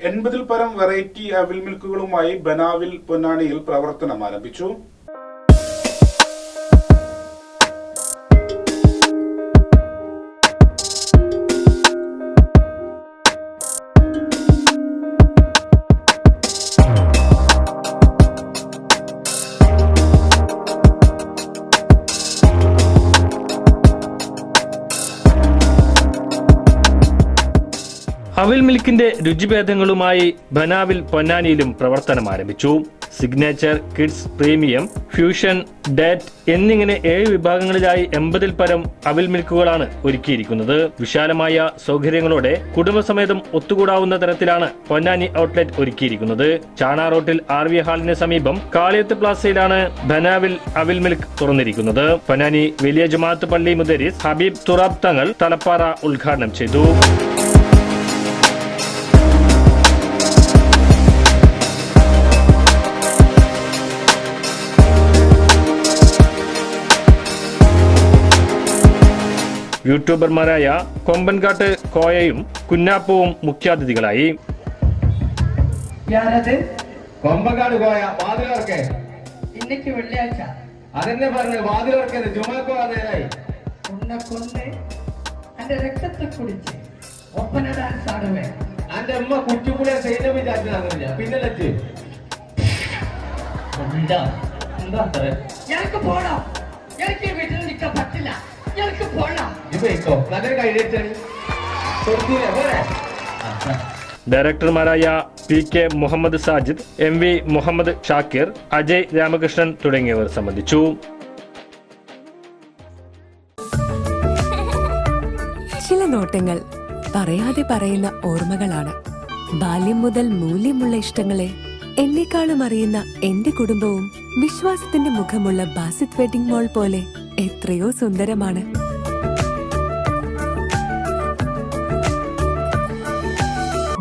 എൺപതിൽ പരം വെറൈറ്റി അവിൽ മിൽക്കുകളുമായി ബനാവിൽ പൊന്നാണിയിൽ പ്രവർത്തനം ആരംഭിച്ചു. അവിൽ മിൽക്കിന്റെ രുചിഭേദങ്ങളുമായി ബനാവിൽ പൊന്നാനിയിലും പ്രവർത്തനം ആരംഭിച്ചു. Signature kids premium fusion date എന്നിങ്ങനെ ഏഴ് വിഭാഗങ്ങളിലായി എൺപതിൽ പരം അവിൽ മിൽക്കുകളാണ് ഒരുക്കിയിരിക്കുന്നത്. വിശാലമായ സൗകര്യങ്ങളോടെ കുടുംബസമേതം ഒത്തുകൂടാവുന്ന തരത്തിലാണ് പൊന്നാനി ഔട്ട്ലെറ്റ് ഒരുക്കിയിരിക്കുന്നത്. ചാണാ റോട്ടിൽ ആർ വി ഹാളിന് സമീപം കാളിയത്ത് പ്ലാസയിലാണ് ബനാവിൽ അവിൽ മിൽക്ക് തുറന്നിരിക്കുന്നത്. പൊന്നാനി വലിയ ജമാഅത്ത് പള്ളി മുദരിസ് ഹബീബ് തുറാബ് തങ്ങൾ തലപ്പാറ ഉദ്ഘാടനം ചെയ്തു. യൂട്യൂബർമാരായ കൊമ്പൻകാട്ട് കോയയും കുന്നാപ്പവും മുഖ്യാതിഥികളായി. ഞാനത് കൊമ്പങ്കാട് വെള്ളിയാഴ്ച. അതെന്നെ പറഞ്ഞു ജുമാക്കോ നേരായി ഉന്നെ കൊന്ന് എന്റെ രക്തത്തെ കുടിച്ച് ഒപ്പന ഡാൻസ് ആടുവേ അന്റെ അമ്മ കുറ്റിപ്പുളിയെ സൈന്യം വിചാരിച്ചതാകുന്നില്ല പിന്നെ എന്താ? പോണം. എനിക്ക് ഡയറക്ടർമാരായ P K Muhammad Sajid M V Muhammad Shakir Ajay Ramakrishnan തുടങ്ങിയവർ സംബന്ധിച്ചു. ചില നോട്ടങ്ങൾ പറയാതെ പറയുന്ന ഓർമ്മകളാണ്. ബാല്യം മുതൽ മൂല്യമുള്ള ഇഷ്ടങ്ങളെ എന്നെക്കാളും അറിയുന്ന എന്റെ കുടുംബവും വിശ്വാസത്തിന്റെ മുഖമുള്ള ബാസിത് വെഡിംഗ് മോൾ പോലെ എത്രയോ സുന്ദരമാണ്.